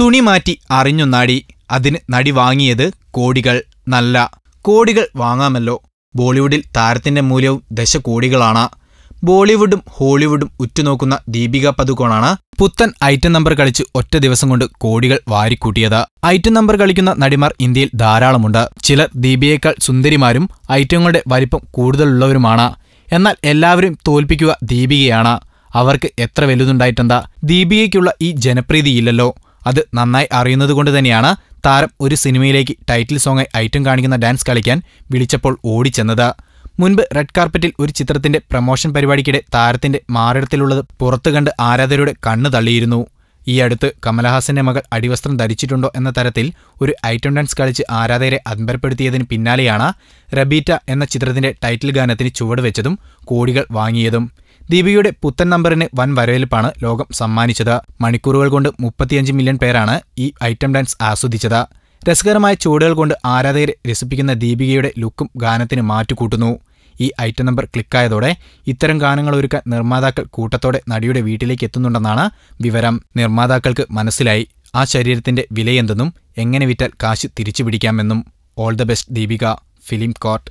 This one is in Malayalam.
തുണി മാറ്റി അറിഞ്ഞു നടി. അതിന് നടി വാങ്ങിയത് കോടികൾ. നല്ല. കോടികൾ വാങ്ങാമല്ലോ. ബോളിവുഡിൽ താരത്തിന്റെ മൂല്യവും ദശകോടികളാണ്. ബോളിവുഡും ഹോളിവുഡും ഉറ്റുനോക്കുന്ന ദീപിക പതുക്കോണാണ് പുത്തൻ ഐറ്റം നമ്പർ കളിച്ച് ഒറ്റ ദിവസം കൊണ്ട് കോടികൾ വാരിക്കൂട്ടിയത്. ഐറ്റം നമ്പർ കളിക്കുന്ന നടിമാർ ഇന്ത്യയിൽ ധാരാളമുണ്ട്. ചിലർ ദീപിയേക്കാൾ സുന്ദരിമാരും ഐറ്റങ്ങളുടെ വലിപ്പം കൂടുതലുള്ളവരുമാണ്. എന്നാൽ എല്ലാവരും തോൽപ്പിക്കുക ദീപികയാണ്. അവർക്ക് എത്ര വലുതുണ്ടായിട്ടെന്താ? ദീപികയ്ക്കുള്ള ഈ ജനപ്രീതി ഇല്ലല്ലോ അത് നന്നായി അറിയുന്നതുകൊണ്ട് തന്നെയാണ് താരം ഒരു സിനിമയിലേക്ക് ടൈറ്റിൽ സോങ്ങായി ഐറ്റം കാണിക്കുന്ന ഡാൻസ് കളിക്കാൻ വിളിച്ചപ്പോൾ ഓടിച്ചെന്നത്. മുൻപ് റെഡ് കാർപ്പറ്റിൽ ഒരു ചിത്രത്തിന്റെ പ്രമോഷൻ പരിപാടിക്കിടെ താരത്തിന്റെ മാറിടത്തിലുള്ളത് പുറത്തു കണ്ട് ആരാധകരുടെ കണ്ണു തള്ളിയിരുന്നു. ഈ അടുത്ത് കമലഹാസന്റെ മകൾ അടിവസ്ത്രം ധരിച്ചിട്ടുണ്ടോ എന്ന തരത്തിൽ ഒരു ഐറ്റം ഡാൻസ് കളിച്ച് ആരാധകരെ അമ്പരപ്പെടുത്തിയതിന് പിന്നാലെയാണ് റബീറ്റ എന്ന ചിത്രത്തിന്റെ ടൈറ്റിൽ ഗാനത്തിന് ചുവട് വെച്ചതും കോടികൾ വാങ്ങിയതും. ദീപികയുടെ പുത്തൻ നമ്പറിന് വൻ വരവേൽപ്പാണ് ലോകം സമ്മാനിച്ചത്. മണിക്കൂറുകൾ കൊണ്ട് മുപ്പത്തിയഞ്ച് മില്യൺ പേരാണ് ഈ ഐറ്റം ഡാൻസ് ആസ്വദിച്ചത്. രസകരമായ ചുവടുകൾ കൊണ്ട് ആരാധകരെ രസിപ്പിക്കുന്ന ദീപികയുടെ ലുക്കും ഗാനത്തിന് മാറ്റുകൂട്ടുന്നു. ഈ ഐറ്റം നമ്പർ ക്ലിക്കായതോടെ ഇത്തരം ഗാനങ്ങൾ ഒരുക്കാൻ നിർമ്മാതാക്കൾ കൂട്ടത്തോടെ നടിയുടെ വീട്ടിലേക്ക് എത്തുന്നുണ്ടെന്നാണ് വിവരം. നിർമ്മാതാക്കൾക്ക് മനസ്സിലായി ആ ശരീരത്തിന്റെ വിലയെന്തെന്നും എങ്ങനെ വിറ്റാൽ കാശ് തിരിച്ചു പിടിക്കാമെന്നും all the best Deepika film court.